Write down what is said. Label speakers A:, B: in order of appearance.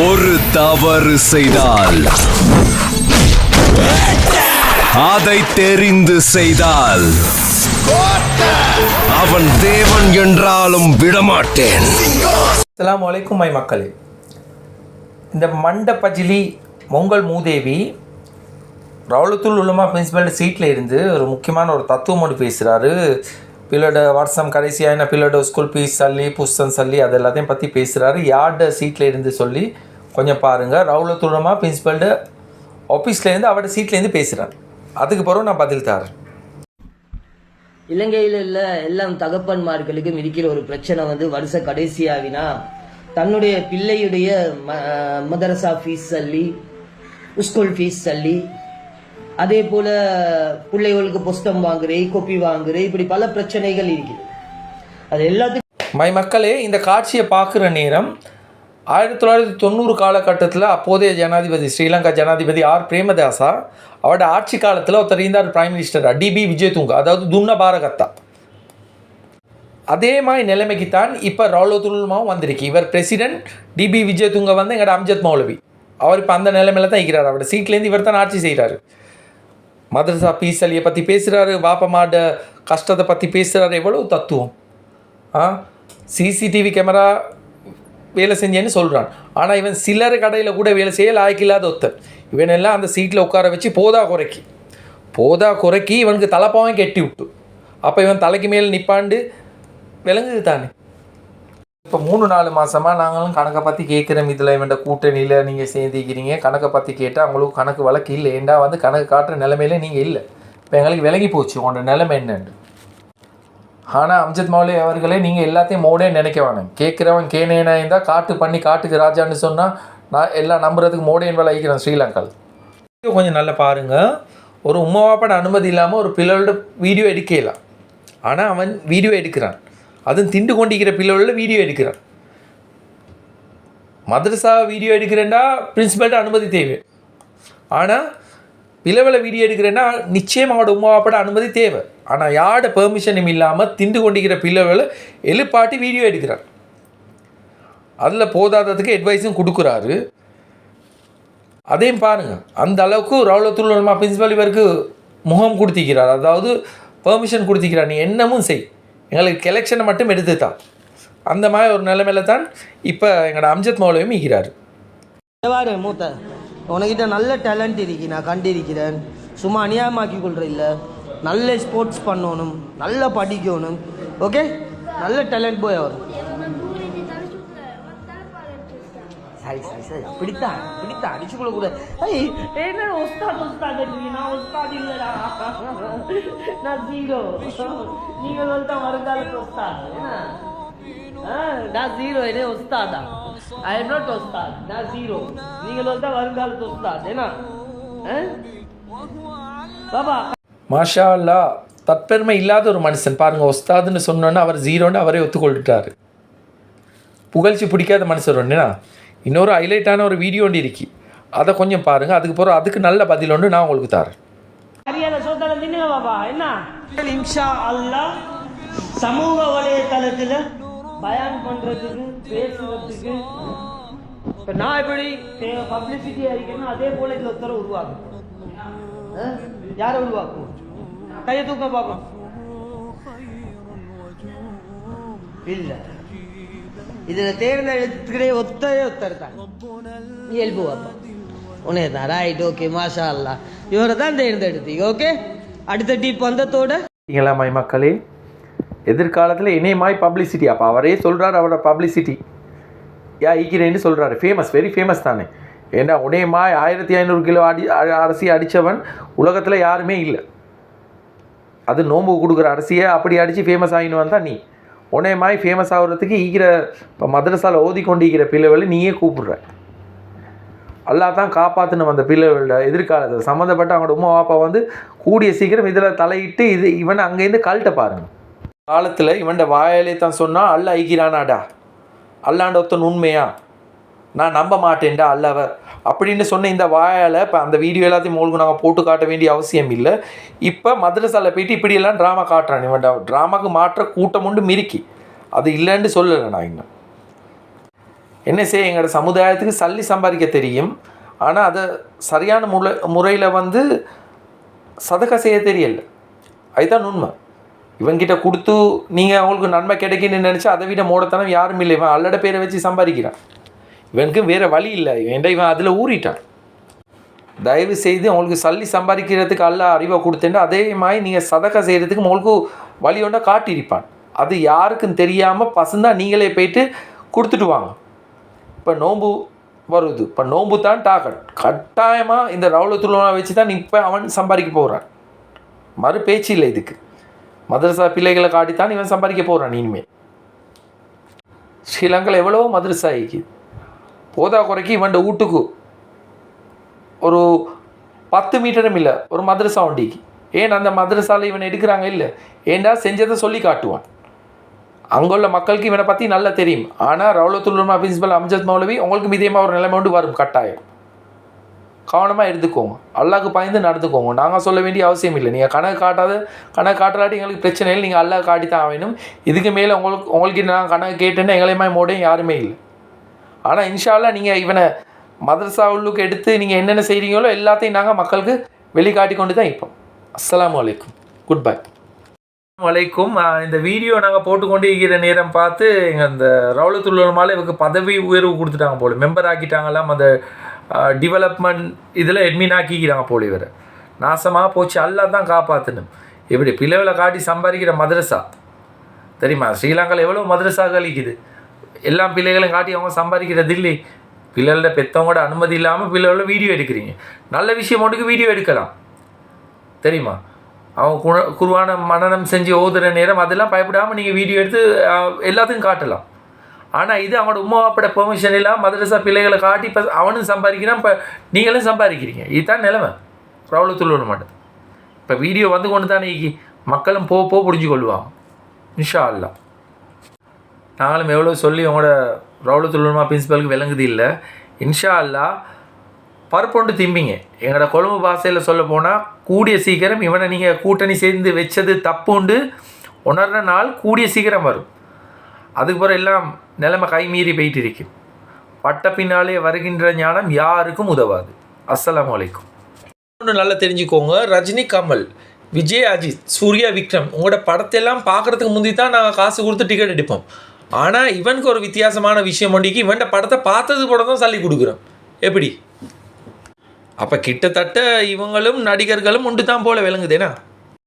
A: ஒரு தவறு செய்தால் அதை தெரிந்து செய்தால் அவன் தேவன் என்றாலும் விடமாட்டேன்.
B: அஸ்ஸலாமு வலைக்கும் மை மக்களே. இந்த மண்ட பஜிலி மொங்கல் மூதேவி ரவுலத்துல் உலமா பிரின்சிபல் சீட்டில் இருந்து ஒரு முக்கியமான ஒரு தத்துவம் ஒன்று பேசுகிறாரு பிள்ளோட வருஷம் கடைசியாக என்ன? பிள்ளோட ஸ்கூல் ஃபீஸ் சல்லி புஸ்தம் சல்லி அது எல்லாத்தையும் பற்றி பேசுகிறாரு யார்ட சீட்டில் இருந்து சொல்லி கொஞ்சம் பாருங்கள் ரவுலத்துல் உலமா பிரின்சிபல்ட ஆஃபீஸ்லேருந்து அவரோட சீட்லேருந்து பேசுகிறார் அதுக்கு பிறகு நான் பதில் தரேன்.
C: இலங்கையில் உள்ள எல்லாம் தகப்பன்மார்களுக்கும் இருக்கிற ஒரு பிரச்சனை வந்து வருஷ கடைசியாவினா தன்னுடைய பிள்ளையுடைய ம- மதரசா ஃபீஸ் சல்லி ஸ்கூல் ஃபீஸ் சல்லி அதே போல பிள்ளைகளுக்கு புஸ்தம் வாங்குறே கொப்பி வாங்குறே இப்படி பல பிரச்சனைகள் இருக்குது. அது எல்லாத்துக்கும்
B: மை மக்களே இந்த காட்சியை பார்க்குற நேரம் ஆயிரத்தி தொள்ளாயிரத்தி தொண்ணூறு காலகட்டத்தில் அப்போதைய ஜனாதிபதி ஸ்ரீலங்கா ஜனாதிபதி ஆர். பிரேமதாசா அவரோட ஆட்சி காலத்தில் ஒருத்தர் இருந்தார் பிரைம் மினிஸ்டர் டிபி விஜயதுங்க அதாவது துன்ன பாரகத்தா அதே மாதிரி நிலைமைக்கு தான் இப்போ ரவுலத்துல்மாவும் வந்திருக்கு. இவர் பிரசிடென்ட் டிபி விஜயதுங்க வந்து எங்களோட அம்ஜத் மௌலவி. அவர் இப்போ அந்த நிலைமையில தான் இருக்கிறார். அவரோட சீட்லேருந்து இவர் தான் ஆட்சி செய்கிறாரு மதரசா பீசலியை பற்றி பேசுகிறாரு பாப்பமாட கஷ்டத்தை பற்றி பேசுகிறாரு எவ்வளோ தத்துவம். ஆ? சிசிடிவி கேமரா வேலை செஞ்சேன்னு சொல்கிறான் ஆனால் இவன் சில்லறை கடையில் கூட வேலை செய்ய லாய்க்கில்லாத ஒருத்தன் இவன் எல்லாம் அந்த சீட்டில் உட்கார வச்சு போதா குறைக்கி. போதா குறைக்கி இவனுக்கு தலைப்பாவும் கெட்டி விட்டு. அப்போ இவன் தலைக்கு மேல் நிப்பாண்டு விளங்குது தானே. இப்போ மூணு நாலு மாதமாக நாங்களும் கணக்கை பற்றி கேட்குறோம். இதில் இவன்ட கூட்டணியில் நீங்கள் சேர்ந்திக்கிறீங்க. கணக்கை பற்றி கேட்டால் அவங்களுக்கு கணக்கு வழக்கு இல்லை. ஏண்டா வந்து கணக்கு காட்டுற நிலமையில நீங்கள் இல்லை. இப்போ எங்களுக்கு விலகி போச்சு. உங்களோட நிலைமை என்னன்னு. ஆனால் அம்ஜத் மௌலி அவர்களே நீங்கள் எல்லாத்தையும் மோடே நினைக்க வேணாம் கேட்குறவன் கேனேனா இருந்தால் காட்டு பண்ணி காட்டுக்கு ராஜான்னு சொன்னால் நான் எல்லாம் நம்புறதுக்கு மோடேன் வேலை ஐக்கிறேன் ஸ்ரீலங்காவில் வீடியோ கொஞ்சம் நல்லா பாருங்கள் ஒரு உமாவாப்பட அனுமதி இல்லாமல் ஒரு பிள்ளையோட வீடியோ எடுக்கலாம் ஆனால் அவன் வீடியோ எடுக்கிறான். அதுவும் திண்டு கொண்டிருக்கிற பிள்ளைகளோட வீடியோ எடுக்கிறான். மதரசா வீடியோ எடுக்கிறேன்டா பிரின்ஸிபல்கிட்ட அனுமதி தேவை. ஆனால் பிளவில் வீடியோ எடுக்கிறேன்னா நிச்சயம் அவனோட உமாவாப்பட அனுமதி தேவை. ஆனால் யாரோட பெர்மிஷனும் இல்லாமல் திண்டு கொண்டிருக்கிற பிள்ளைகளை எழுப்பாட்டி வீடியோ எடுக்கிறார். அதில் போதாததுக்கு அட்வைஸும் கொடுக்குறாரு. அதையும் பாருங்கள் அந்த அளவுக்கு ரவுலத்துல் உலமா பிரின்சிபல் இவருக்கு முகம் கொடுத்திக்கிறார் அதாவது பெர்மிஷன் கொடுத்திக்கிறார் நீ என்னமும் செய். எங்களுக்கு கெலெக்ஷனை மட்டும் எடுத்து தான் அந்த மாதிரி ஒரு நிலைமையில தான் இப்போ எங்களோட அம்ஜத் மௌலவியும் இருக்கிறார்.
C: வாரு மூத்த. உனக்கிட்ட நல்ல டேலண்ட் இருக்கி. நான் கண்டிருக்கிறேன். சும்மா அநியாயமாக்கி கொள்ற இல்லை. நல்ல ஸ்போர்ட்ஸ் பண்ணணும் நல்லா படிக்கணும் ஓகே நல்ல டேலண்ட் போய் அவர். சரி சரி சரி. அப்படித்தான் அப்படித்தான். அடிச்சுக்கொள்ள கூட ஐய், என்ன உஸ்தாத் உஸ்தாத் நான் உஸ்தாத் இல்லடா. நான் ஜீரோ நீங்க தான் வருங்காலத்து உஸ்தாத். ஆ, நான் ஜீரோ என்ன உஸ்தாதா? ஐ எம் நாட் உஸ்தாத். நான் ஜீரோ நீங்க தான் வருங்காலத்து உஸ்தாத். என்ன? பாபா
B: மாஷா அல்லா தற்பெருமை இல்லாத ஒரு மனுஷன். பாருங்கள் ஒஸ்தாதுன்னு சொன்னோன்னே அவர் ஜீரோன்னு அவரே ஒத்துக்கொண்டுட்டாரு புகழ்ச்சி பிடிக்காத மனுஷர் ஒன்றுனா இன்னொரு ஹைலைட்டான ஒரு வீடியோ ஒன்று இருக்கு. அதை கொஞ்சம் பாருங்கள் அதுக்கு போகிற அதுக்கு நல்ல பதில் ஒன்று நான் உங்களுக்கு தரேன்.
C: என்ன? இன்ஷா அல்லாஹ் சமூக வலைதளத்துல பயான் பண்ணுறதுக்கு பேசுறதுக்கு. இப்போ நான் எப்படி பப்ளிசிட்டி அறிக்கணும் அதே போல இதில் ஒருத்தரை உருவாக்கும் யாரை உருவாக்கும் கையை தூக்க பார்ப்போம் இல்ல. இதுல தேர்ந்தெடுத்துக்கிட்டே ஒத்தரே ஒத்தர் தான். இயல்பு அப்பா உனே தான். ரைட் ஓகே மாஷா அல்லா இவரை தான் தேர்ந்தெடுத்தீங்க ஓகே அடுத்த டீப் வந்ததோட
B: சரிங்களா மை மக்களே எதிர்காலத்தில் இணையமாய் பப்ளிசிட்டி அப்போ அவரே சொல்கிறார் அவரோட பப்ளிசிட்டி யா ஈக்கிறேன்னு சொல்கிறாரு ஃபேமஸ் வெரி ஃபேமஸ் தானே. ஏன்னா உடையமாய் ஆயிரத்தி ஐநூறு கிலோ அடி அரிசி அடித்தவன் உலகத்தில் யாருமே இல்லை. அது நோம்பு கொடுக்குற அரிசியை அப்படி அடித்து ஃபேமஸ் ஆகின்னு வந்தால் நீ. மாதிரி ஃபேமஸ் ஆகுறதுக்கு ஈகிற இப்போ மதரசாவில் ஓதி கொண்டிருக்கிற பிள்ளைகளை நீயே கூப்பிடுற. அல்லா தான் காப்பாற்றணும் வந்த பிள்ளைகளோட எதிர்காலத்தில் சம்மந்தப்பட்ட அவங்களோட உமா பாப்பா வந்து கூடிய சீக்கிரம் இதில் தலையிட்டு இது இவனை அங்கேருந்து கழட்ட பாருங்கள் காலத்தில் இவன்ட வாயிலே தான் சொன்னால் அல்ல ஐக்கிறானாடா அல்லாண்ட ஒருத்தன் உண்மையா? நான் நம்ப மாட்டேன்டா அல்லவர் அப்படின்னு சொன்ன இந்த வாயால் இப்போ அந்த வீடியோ எல்லாத்தையும் உங்களுக்கு நாங்கள் போட்டு காட்ட வேண்டிய அவசியம் இல்லை. இப்போ மதரசாவில் போயிட்டு இப்படியெல்லாம் ட்ராமா காட்டுறான் இவன் ட்ராமாக்கு மாற்ற கூட்டம் உண்டு மிரிக்கி. அது இல்லைன்னு சொல்லலை நான் இன்னும். என்ன செய்ய எங்களோட சமுதாயத்துக்கு சல்லி சம்பாதிக்க தெரியும். ஆனால் அதை சரியான முறை முறையில் வந்து சதக்கா செய்ய தெரியல. அதுதான் உண்மை. இவங்கிட்ட கொடுத்து நீங்கள் அவங்களுக்கு நன்மை கிடைக்குன்னு நினச்சா அதை விட மூடத்தனம் யாரும் இல்லை. இவன் அல்லட பேரை வச்சு சம்பாதிக்கிறான். இவனுக்கு வேறு வழி இல்லை. இவன் இவன் அதில் ஊறிட்டான்? தயவு செய்து உங்களுக்கு சல்லி சம்பாதிக்கிறதுக்கு அல்ல அறிவை கொடுத்தேன்னா அதே மாதிரி நீங்கள் சதக்கை செய்கிறதுக்கு உங்களுக்கு வழி ஒன்றா காட்டியிருப்பான். அது யாருக்கும் தெரியாமல் பசந்தா நீங்களே போயிட்டு கொடுத்துட்டு வாங்க. இப்போ நோம்பு வருது. இப்போ நோன்பு தான் டாக்கட் கட்டாயமாக இந்த ரவுல ரவுலத்துலனை வச்சு தான் இப்போ அவன் சம்பாதிக்க போகிறான் மறு பேச்சு இல்லை இதுக்கு. மதரசா பிள்ளைகளை காட்டித்தான் இவன் சம்பாதிக்க போகிறான் இனிமேல் ஸ்ரீலங்காவில் எவ்வளவோ மதரசா இருக்குது போதா குறைக்கு இவன்ட வீட்டுக்கு ஒரு பத்து மீட்டரும் இல்லை ஒரு மதரசா வண்டிக்கு. ஏன் அந்த மதரசாவில் இவன் எடுக்கிறாங்க? இல்லை. ஏன்டா செஞ்சதை சொல்லி காட்டுவான். அங்குள்ள மக்களுக்கு இவனை பற்றி நல்லா தெரியும். ஆனால் ரவுலத்துல்லமா பிரின்சிபல் அம்ஜத் மௌலவி உங்களுக்கு இதேமா ஒரு நிலைமை உண்டு வரும் கட்டாயம். கவனமாக எடுத்துக்கோங்க. அல்லாவுக்கு பயந்து நடந்துக்கோங்க. நாங்கள் சொல்ல வேண்டிய அவசியம் இல்லை. நீங்கள் கணக்கு காட்டாத கணக்கு காட்டாட்டி எங்களுக்கு பிரச்சனை இல்லை. நீங்கள் அல்லாஹ் காட்டி தான் வேணும் இதுக்கு மேலே உங்களுக்கு உங்களுக்கு நான் கணக்கு கேட்டேன்னா எங்களையுமே மோடையும் யாருமே இல்லை. ஆனால் இன்ஷால்லா நீங்கள் இவனை மதரசா உள்ளுக்கு எடுத்து நீங்கள் என்னென்ன செய்கிறீங்களோ எல்லாத்தையும் நாங்கள் மக்களுக்கு வெளிக்காட்டி கொண்டு தான் இப்போ அஸ்ஸலாமு வலைக்கும் குட் பை. வலைக்கும் இந்த வீடியோ நாங்கள் போட்டுக்கொண்டு இருக்கிற நேரம் பார்த்து எங்கள் அந்த ரவுலத்துள்ளமால இவருக்கு பதவி உயர்வு கொடுத்துட்டாங்க போல. மெம்பர் ஆக்கிட்டாங்களாம். அந்த டெவலப்மெண்ட் இதில் எட்மின் ஆக்கிக்கிறாங்க போல இவரை. நாசமாக போச்சு. எல்லாம் தான் காப்பாற்றணும் இப்படி பிளவில் காட்டி சம்பாதிக்கிற மதரசா. தெரியுமா? ஸ்ரீலங்காவில் எவ்வளோ மதரசாக்கள் இருக்குது எல்லா பிள்ளைகளையும் காட்டி அவங்க சம்பாதிக்கிறது இல்லை பிள்ளைகளோட பெற்றவங்களோட அனுமதி இல்லாமல் பிள்ளைகளோட வீடியோ எடுக்கிறீங்க. நல்ல விஷயம் மட்டுக்கு வீடியோ எடுக்கலாம். தெரியுமா? அவங்க குண குருவான மனநம் செஞ்சு ஓதுற நேரம் அதெல்லாம் பயப்படாமல் நீங்கள் வீடியோ எடுத்து எல்லாத்தையும் எல்லாத்துக்கும் காட்டலாம். ஆனால் இது அவனோட உமா அப்பட பெர்மிஷன் இல்லாமல் மதரசா பிள்ளைகளை காட்டி இப்போ அவனும் சம்பாதிக்கிறான் இப்போ நீங்களும் சம்பாதிக்கிறீங்க. இதுதான் நிலைமை. விட மாட்டேன் இப்போ வீடியோ வந்து கொண்டு தானே மக்களும் போ போ புரிஞ்சு கொள்வாங்க இன்ஷா அல்லா நாங்களும் எவ்வளோ சொல்லி உங்களோட ரவுலத்துல்லமா பிரின்ஸிபலுக்கு விளங்குது இல்லை. இன்ஷா அல்லா பருப்பொண்டு திம்பிங்க. எங்களோட கொழும்பு பாஷையில் சொல்ல போனால் கூடிய சீக்கிரம் இவனை நீங்கள் கூட்டணி சேர்ந்து வச்சது தப்புண்டு உணர்ற நாள் கூடிய சீக்கிரம் வரும். அதுக்கு பிறகு எல்லாம் நிலைமை கை மீறி போயிட்டு இருக்கு. பட்ட பின்னாலே வருகின்ற ஞானம் யாருக்கும் உதவாது. அஸ்லாம் வலைக்கும் ஒன்று நல்லா தெரிஞ்சுக்கோங்க ரஜினி கமல் விஜய் அஜித் சூர்யா விக்ரம் உங்களோட படத்தெல்லாம் பார்க்குறதுக்கு முந்தி தான் நாங்கள் காசு கொடுத்து டிக்கெட் எடுப்போம். ஆனால் இவனுக்கு ஒரு வித்தியாசமான விஷயம் ஒண்டிக்கு இவன்ட படத்தை பார்த்தது கூட தான் சொல்லி கொடுக்குறோம். எப்படி? அப்போ கிட்டத்தட்ட இவங்களும் நடிகர்களும் உண்டு தான் போல விளங்குதேனா?